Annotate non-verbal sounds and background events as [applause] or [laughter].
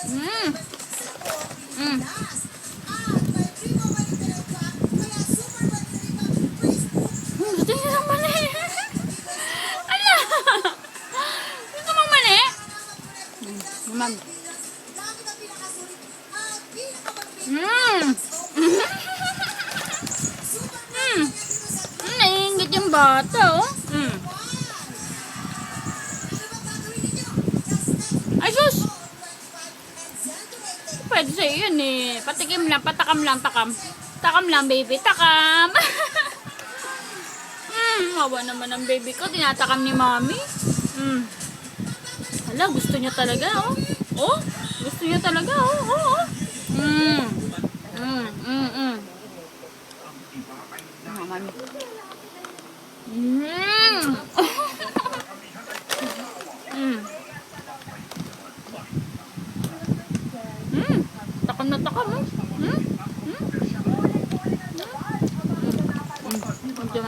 Mm. Mm. Hmm, gusto niya ng mali. Ala! Gusto mong mali? Mm. Ma'am. Mm. Mm. Mm, naiingit yung bata, oh. Pwede sa'yo yun eh. Patikim lang, patakam lang, takam. Takam lang, baby, takam. [laughs] Hmm, hawa naman ang baby ko. Tinatakam ni mami. Hmm. Hala, gusto niya talaga, oh. Oh, gusto niya talaga, oh. Oh, oh. Hmm. Hmm, hmm, hmm. Ah, Takam na takam. Hmm?